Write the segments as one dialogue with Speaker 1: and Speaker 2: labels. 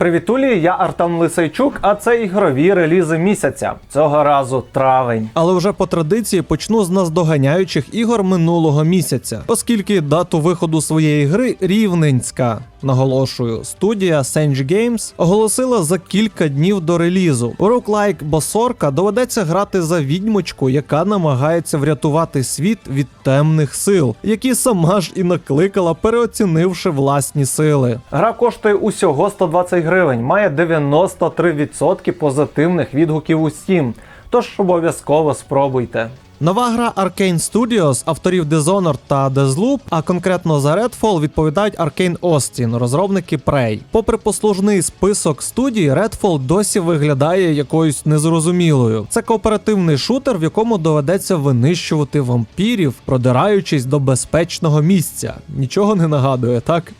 Speaker 1: Привітулі, я Артем Лисейчук, а це ігрові релізи місяця. Цього разу травень.
Speaker 2: Але вже по традиції почну з наздоганяючих ігор минулого місяця, оскільки дату виходу своєї гри рівненська. Наголошую, студія Senge Games оголосила за кілька днів до релізу. У роуклайк Босорка доведеться грати за відьмочку, яка намагається врятувати світ від темних сил, які сама ж і накликала, переоцінивши власні сили.
Speaker 1: Гра коштує усього 120 гривень, має 93% позитивних відгуків у Steam. Тож обов'язково спробуйте.
Speaker 2: Нова гра Arcane Studios, авторів Dishonored та Deathloop, а конкретно за Redfall відповідають Arcane Austin, розробники Prey. Попри послужний список студій, Redfall досі виглядає якоюсь незрозумілою. Це кооперативний шутер, в якому доведеться винищувати вампірів, продираючись до безпечного місця. Нічого не нагадує, так?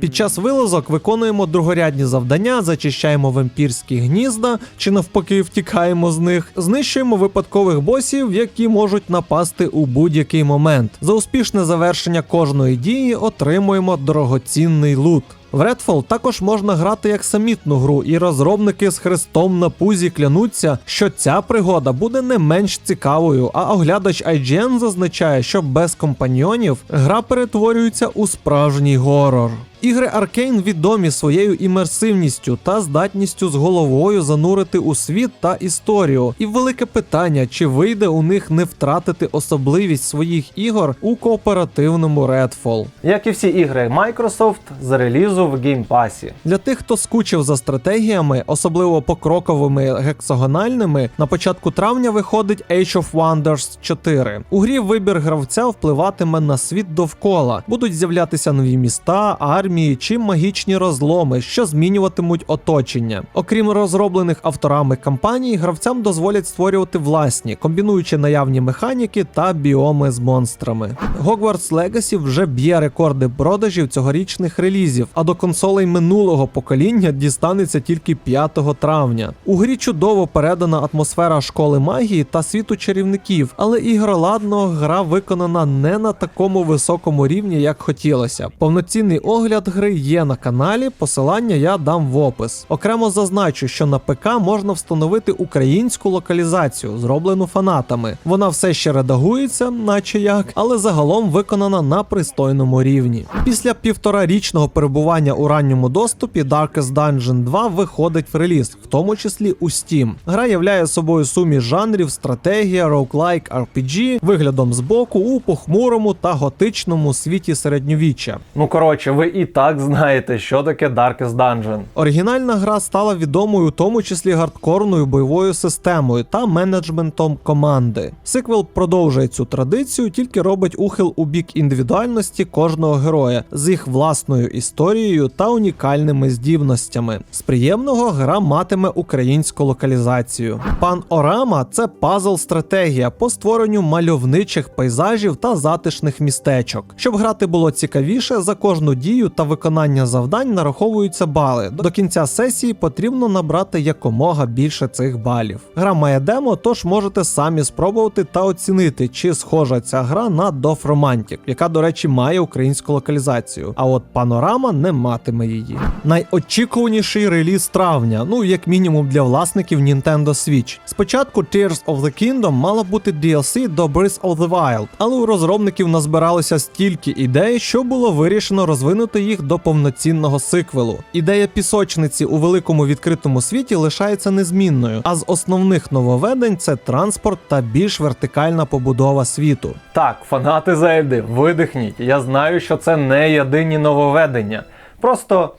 Speaker 2: Під час вилазок виконуємо другорядні завдання, зачищаємо вампірські гнізда чи навпаки втікаємо з них, знищуємо випадкових босів, які можуть напасти у будь-який момент. За успішне завершення кожної дії отримуємо дорогоцінний лут. В Redfall також можна грати як самітну гру, і розробники з хрестом на пузі клянуться, що ця пригода буде не менш цікавою, а оглядач IGN зазначає, що без компаньйонів гра перетворюється у справжній горор. Ігри Arkane відомі своєю імерсивністю та здатністю з головою занурити у світ та історію. І велике питання, чи вийде у них не втратити особливість своїх ігор у кооперативному Redfall.
Speaker 1: Як і всі ігри Microsoft з релізу в геймпасі.
Speaker 2: Для тих, хто скучив за стратегіями, особливо покроковими гексагональними, на початку травня виходить Age of Wonders 4. У грі вибір гравця впливатиме на світ довкола. Будуть з'являтися нові міста, армії чи магічні розломи, що змінюватимуть оточення. Окрім розроблених авторами кампаній, гравцям дозволять створювати власні, комбінуючи наявні механіки та біоми з монстрами. Hogwarts Legacy вже б'є рекорди продажів цьогорічних релізів, а до консолей минулого покоління дістанеться тільки 5 травня. У грі чудово передана атмосфера школи магії та світу чарівників, але ігроладно гра виконана не на такому високому рівні, як хотілося. Повноцінний огляд гри є на каналі, посилання я дам в опис. Окремо зазначу, що на ПК можна встановити українську локалізацію, зроблену фанатами. Вона все ще редагується, наче як, але загалом виконана на пристойному рівні. Після півторарічного перебування у ранньому доступі Darkest Dungeon 2 виходить в реліз, в тому числі у Steam. Гра являє собою суміш жанрів стратегія, роуклайк, RPG, виглядом збоку у похмурому та готичному світі середньовіччя.
Speaker 1: Ну коротше, ви і так знаєте, що таке Darkest Dungeon.
Speaker 2: Оригінальна гра стала відомою у тому числі гардкорною бойовою системою та менеджментом команди. Сиквел продовжує цю традицію, тільки робить ухил у бік індивідуальності кожного героя з їх власною історією та унікальними здібностями. З приємного гра матиме українську локалізацію. Пан Орама це пазл-стратегія по створенню мальовничих пейзажів та затишних містечок. Щоб грати було цікавіше, за кожну дію та виконання завдань нараховуються бали. До кінця сесії потрібно набрати якомога більше цих балів. Гра має демо, тож можете самі спробувати та оцінити, чи схожа ця гра на Dove Romantic, яка, до речі, має українську локалізацію. А от панорама не матиме її. Найочікуваніший реліз травня, ну як мінімум для власників Nintendo Switch. Спочатку Tears of the Kingdom мало бути DLC до Breath of the Wild, але у розробників назбиралося стільки ідей, що було вирішено розвинути їх до повноцінного сиквелу. Ідея пісочниці у великому відкритому світі лишається незмінною, а з основних нововведень це транспорт та більш вертикальна побудова світу.
Speaker 1: Так, фанати Зельди, видихніть. Я знаю, що це не єдині нововведення. Просто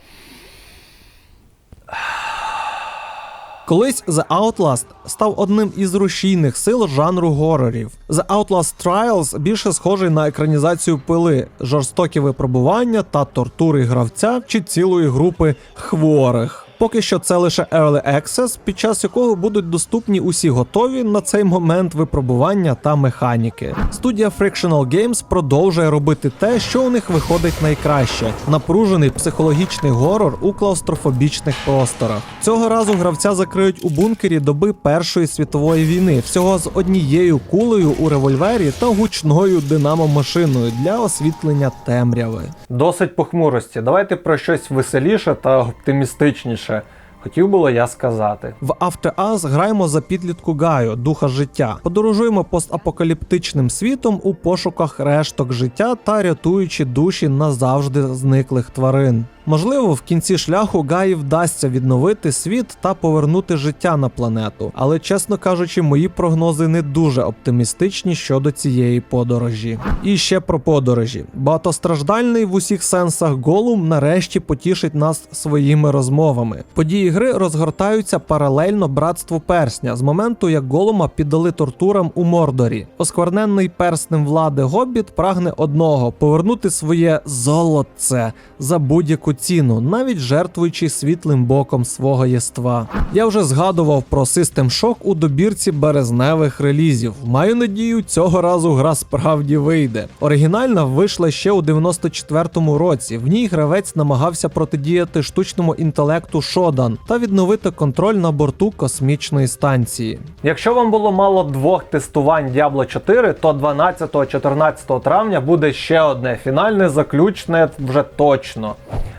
Speaker 2: Колись The Outlast став одним із рушійних сил жанру горорів. The Outlast Trials більше схожий на екранізацію пили, жорстокі випробування та тортури гравця чи цілої групи хворих. Поки що це лише Early Access, під час якого будуть доступні усі готові на цей момент випробування та механіки. Студія Frictional Games продовжує робити те, що у них виходить найкраще: напружений психологічний горор у клаустрофобічних просторах. Цього разу гравця закриють у бункері доби Першої світової війни, всього з однією кулею у револьвері та гучною динамо-машиною для освітлення темряви.
Speaker 1: Досить похмурості. Давайте про щось веселіше та оптимістичніше більше Хотів було я сказати.
Speaker 2: В After граємо за підлітку Гаю, духа життя. Подорожуємо постапокаліптичним світом у пошуках решток життя та рятуючи душі назавжди зниклих тварин. Можливо, в кінці шляху Гаї вдасться відновити світ та повернути життя на планету, але чесно кажучи, мої прогнози не дуже оптимістичні щодо цієї подорожі. І ще про подорожі. Багатостраждальний в усіх сенсах Голум нарешті потішить нас своїми розмовами. Події гри розгортаються паралельно братству персня з моменту, як Голума піддали тортурам у Мордорі. Оскверненний перснем влади Гоббіт прагне одного повернути своє золотце за будь-яку ціну, навіть жертвуючи світлим боком свого єства. Я вже згадував про System Shock у добірці березневих релізів. Маю надію, цього разу гра справді вийде. Оригінальна вийшла ще у 94-му році. В ній гравець намагався протидіяти штучному інтелекту Shodan та відновити контроль на борту космічної станції.
Speaker 1: Якщо вам було мало двох тестувань Diablo 4, то 12-14 травня буде ще одне фінальне, заключне вже точно.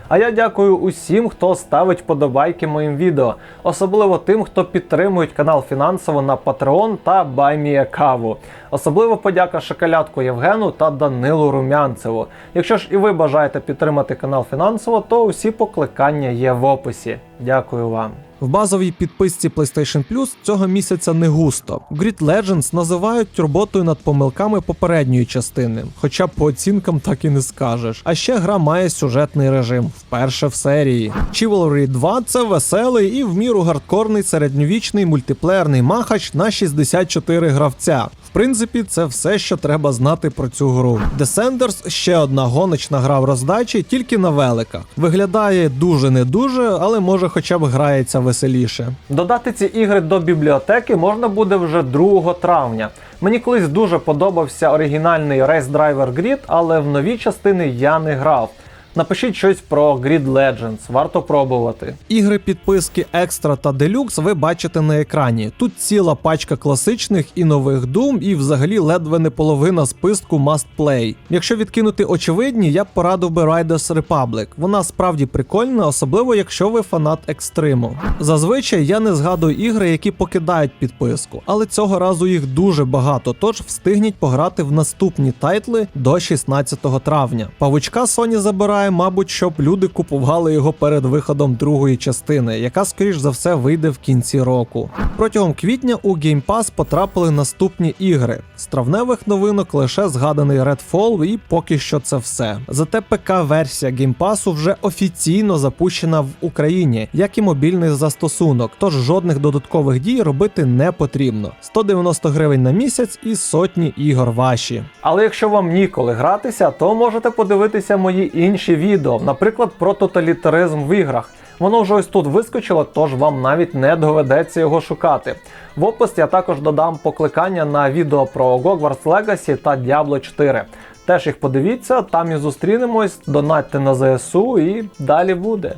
Speaker 1: А я дякую усім, хто ставить подобайки моїм відео, особливо тим, хто підтримують канал фінансово на Patreon та Каву. Особливо подяка шоколядку Євгену та Данилу Румянцеву. Якщо ж і ви бажаєте підтримати канал фінансово, то усі покликання є в описі. Дякую вам.
Speaker 2: В базовій підписці PlayStation Plus цього місяця не густо. Grid Legends називають роботою над помилками попередньої частини, хоча по оцінкам так і не скажеш. А ще гра має сюжетний режим, вперше в серії. Chivalry 2 це веселий і в міру гардкорний середньовічний мультиплеєрний махач на 64 гравця. Принципі, це все, що треба знати про цю гру. Descenders – ще одна гоночна гра в роздачі, тільки на великах. Виглядає дуже не дуже, але може хоча б грається веселіше.
Speaker 1: Додати ці ігри до бібліотеки можна буде вже 2 травня. Мені колись дуже подобався оригінальний Race Driver Grid, але в нові частини я не грав. Напишіть щось про Grid Legends, варто пробувати.
Speaker 2: Ігри підписки Екстра та Делюкс ви бачите на екрані. Тут ціла пачка класичних і нових Doom, і взагалі ледве не половина списку Must Play. Якщо відкинути очевидні, я б порадив би Riders Republic. Вона справді прикольна, особливо якщо ви фанат екстриму. Зазвичай я не згадую ігри, які покидають підписку, але цього разу їх дуже багато, тож встигніть пограти в наступні тайтли до 16 травня. Павучка Sony забирає, мабуть, щоб люди купували його перед виходом другої частини, яка, скоріш за все, вийде в кінці року. Протягом квітня у Game Pass потрапили наступні ігри. З травневих новинок лише згаданий Redfall, і поки що це все. Зате ПК-версія Game Pass вже офіційно запущена в Україні, як і мобільний застосунок, тож жодних додаткових дій робити не потрібно. 190 гривень на місяць і сотні ігор ваші.
Speaker 1: Але якщо вам ніколи гратися, то можете подивитися мої інші відео, наприклад, про тоталітаризм в іграх. Воно вже ось тут вискочило, тож вам навіть не доведеться його шукати. В опис я також додам покликання на відео про Hogwarts Legacy та Diablo 4. Теж їх подивіться, там і зустрінемось, донатьте на ЗСУ і далі буде.